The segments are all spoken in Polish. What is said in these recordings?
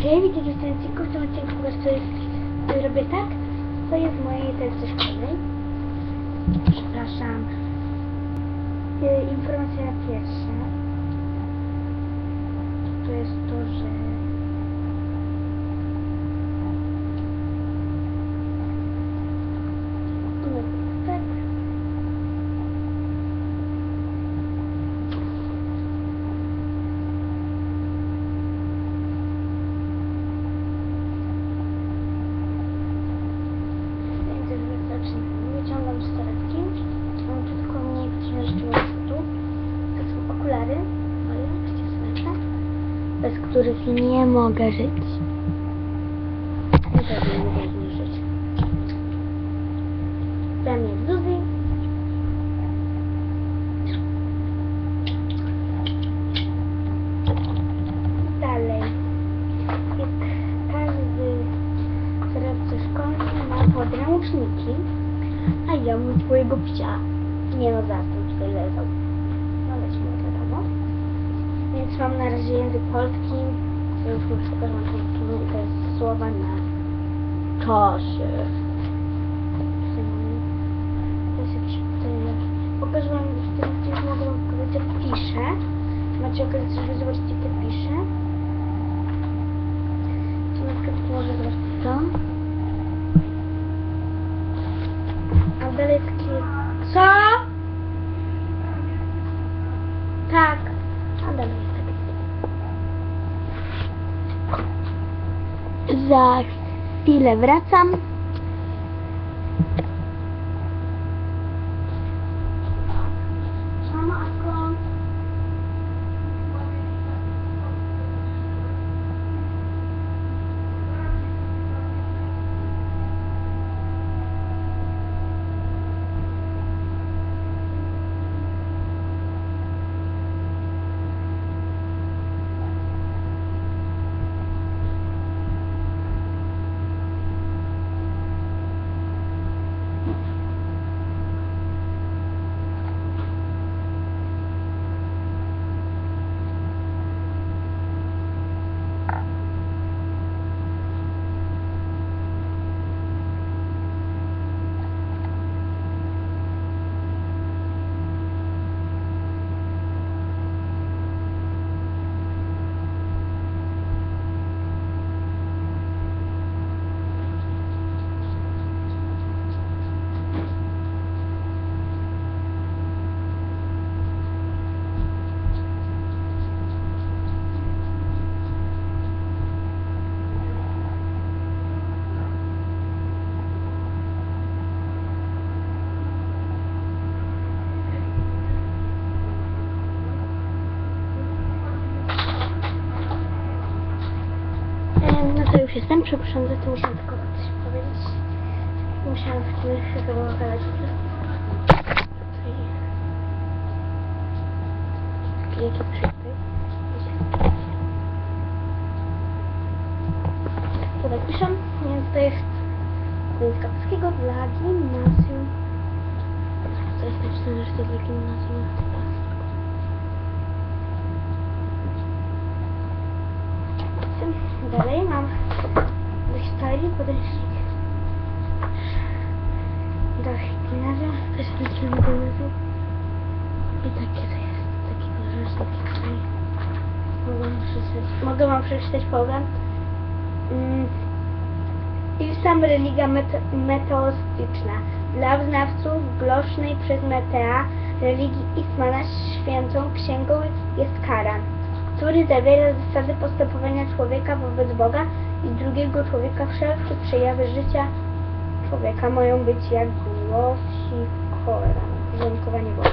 Okej, widzicie w tym odcinku, w tym odcinku po prostu jest, robię tak, to jest w mojej teczce szkolnej. Przepraszam. Y, Informacja pierwsza. To jest to, że... No, tak. Więc już zacznę. Wyciągam z torebki. Mam tu tylko mniej potrzebne tu. To są okulary. Moje, widzicie słońce. Bez których nie mogę żyć. Naprawdę nie mogę żyć. Dalej. Jak każdy kierowca szkolny ma podręczniki, a ja mam swojego psia. Nie no, za to tutaj leżał. No weźmy wiadomo. Więc mam na razie język polski. Już pokażę to jest słowa na czasie. To jest. Pokażę wam w tym mogę wam pokazać jak piszę. Macie okazję sobie zobaczyć jak piszę. To na przykład może zobaczyć to. A dalej takie... Co? Tak. A dalej jest takie... Za chwilę wracam. Mama, a skąd? Em, No to już jestem, przepraszam za to, musiałam tylko coś powiedzieć. Musiałam w tym chyba gadać. Tutaj. Taki jaki przypyk. To tak piszę, to jest języka polskiego dla gimnazjum. To jest napisane, że to dla gimnazjum. Dalej mam do historii podręcznik do gimnazjum, też liczymy gimnazjum. I takie to jest, taki podręcznik, który mogę przeczytać, mogę wam przeczytać pogląd. Mm. I sam religia mete meteostyczna. Dla znawców glosznej przez Metea religii Ismana świętą księgą jest Karan który zawiera zasady postępowania człowieka wobec Boga i drugiego człowieka. Wszelkie przejawy życia człowieka mają być jak głosi Koran. Dziękowanie Boga.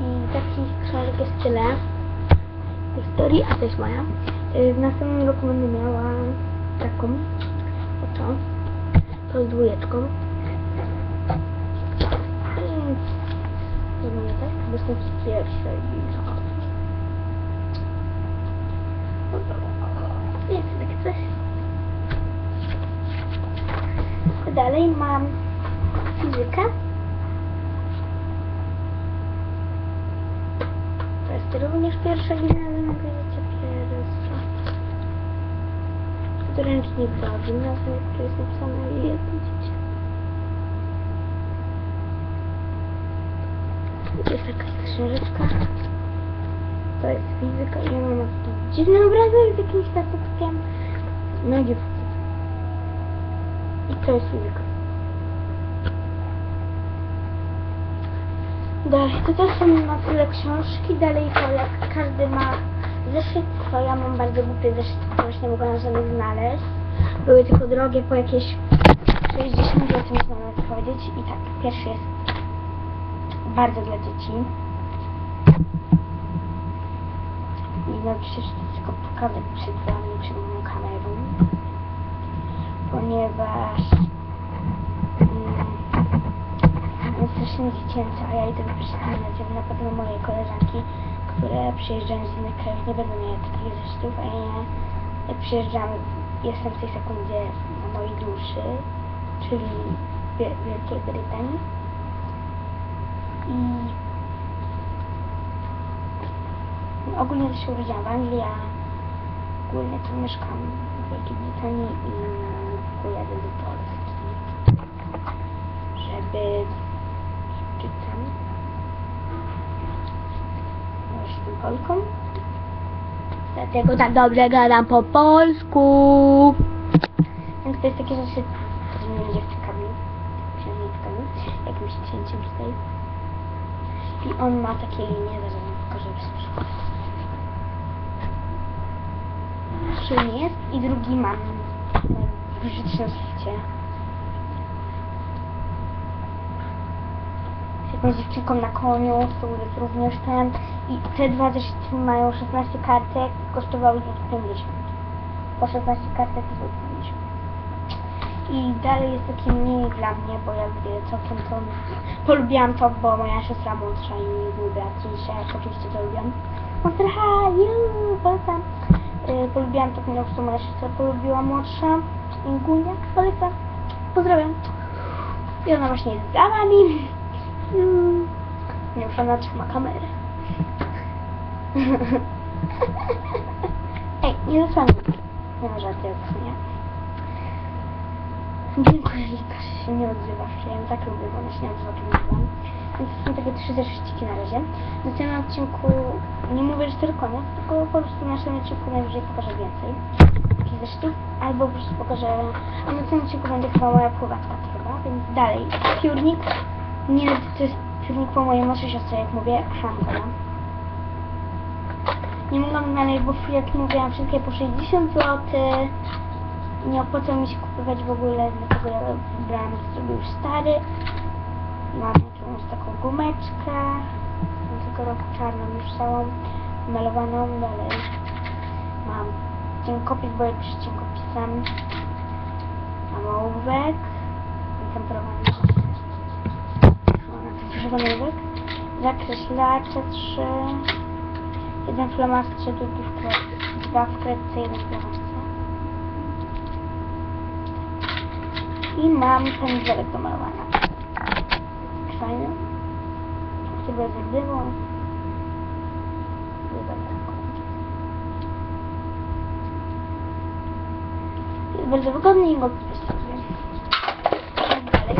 I takich książek jest tyle. Historii, a jest moja. Y, W następnym roku będę miała taką oto. To z dwójeczką. I zrobię tak, bo jestem z pierwszej Jest takie coś. Dalej mam fizykę. To jest również pierwsza gimnazjum, jak widzicie, pierwsza. podręcznik do gimnazjum, który jest napisane jedno dziecię. Jest jakaś książeczka. To jest fizyka i ona ma taki dziwny obrazek z jakimś statkiem. Nogi w I to jest fizyka. Dalej, to też są na tyle książki, dalej to jak każdy ma zeszyt, to ja mam bardzo głupie zeszyt, ponieważ nie mogłam żadnych znaleźć. Były tylko drogie po jakieś 60 zł, można nawet powiedzieć. I tak, pierwszy jest bardzo dla dzieci. No przecież tylko pokażę przed wami, przed moją kamerą. Ponieważ mm, jest strasznie dziecięca, a ja idę do gimnazjum. Na pewno moje koleżanki, które przyjeżdżają z innych krajów, nie będą miały takich zeszytów, a ja przyjeżdżam, jestem w tej sekundzie na mojej duszy, czyli Wielkiej Brytanii. I ogólnie się urodziłam w Anglii, a ogólnie to mieszkam w Wielkiej Brytanii i pojadę do Polski, żeby czy tam ja jestem Polką? Dlatego tak dobrze gadam po polsku. Więc to jest takie rzeczy z innymi dziewczynkami księżniczkami jakimś cięciem tutaj. I on ma takie linie zaraz wam pokażę bez przykładu Trzy jest i drugi mam najbrzydszy na świecie. Jakąś dziewczynką na koniu, tu jest również ten. I te dwa zeszyty mają 16 kartek, kosztowały zł 50 po 16 kartek zł 50 i dalej jest taki mniej dla mnie, bo ja lubię całkiem to polubiłam to, bo moja siostra młodsza i mój brat dzisiaj oczywiście to lubią Monster High, juuu, polecam polubiłam to, ponieważ to moja siostra polubiła młodsza i Gunia, polecam pozdrawiam i ona właśnie jest za nami Mm. Nie muszę ona trzyma kamerę. Ej, nie zasłaniaj. Nie ma żarty, jak nie. Dziękuję, że się nie odzywasz. Ja ją tak lubię, bo ona się nie odzywa. Więc to są takie trzy zeszyciki na razie. Na tym odcinku nie mówię, że to koniec, tylko po prostu na naszym odcinku najwyżej pokażę więcej takich zeszytów, albo po prostu pokażę, a na tym odcinku będzie chyba moja pływacka trwa, więc dalej. Piórnik nie, to jest piórnik po mojej młodszej siostrze, jak mówię, Hanka. Nie mogłam znaleźć, bo jak mówiłam, wszystkie po 60 zł. Nie opłacał mi się kupować w ogóle, dlatego wybrałam, już stary. Mam jakąś taką gumeczkę, z tego roku czarną już całą, malowaną, dalej. Mam cienkopis, bo ja piszę cienkopisem. Mam ołówek, temperowany żołnierzyk, zakreślacze trzy, jeden flamastrze, drugi w kredce, dwa w kredce, jeden flamastrze. I mam pędzelek do malowania. Fajny. Chyba z dymą. Jest bardzo wygodny i go wystawię. Dalej.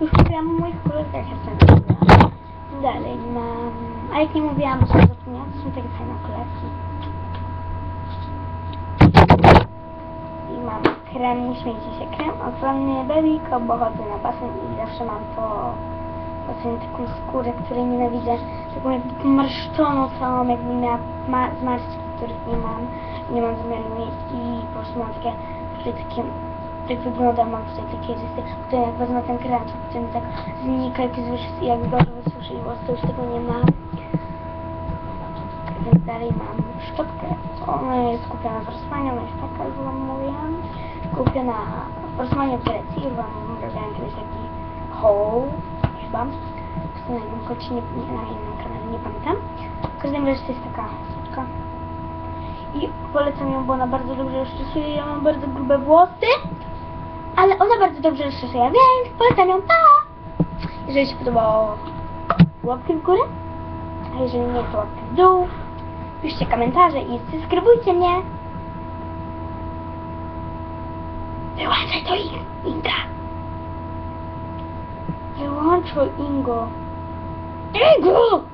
Już mówiłam o moich kolegach, ja sam mówiłam. Dalej mam... A jak nie mówiłam, sobie zapomniałam, to są takie fajne kolekcje. I mam krem, nie śmiejcie się, krem ochronny Bebiko, bo chodzę na basen i zawsze mam po basen taką skórę, której nienawidzę. Taką jakby marszczoną całą, jakbym miała ma zmarszczki, których nie mam. Nie mam zamiaru mieć i po prostu mam takie, takie tak wygląda, mam tutaj takie rysy, które jak wezmę ten to potem tak znika, jak, zwyż- jak go wysuszy i to już tego nie mam. Więc dalej mam szczotkę. Ona jest kupiona w Rosmanie, ona jest taka, jak wam mówiłam. Kupiona w Rosmanie w Grecji, wam robiłam kiedyś taki haul, chyba. Na jednym nie, nie, na innym kanale, nie pamiętam. W każdym razie to jest taka. I polecam ją, bo ona bardzo dobrze rozczesuje. Ja mam bardzo grube włosy, ale ona bardzo dobrze rozczesuje, więc polecam ją. Pa! Jeżeli się podobało, łapki w górę. A jeżeli nie, to łapki w dół. Piszcie komentarze i subskrybujcie mnie. Wyłączaj to I want for Ingo. Ingo!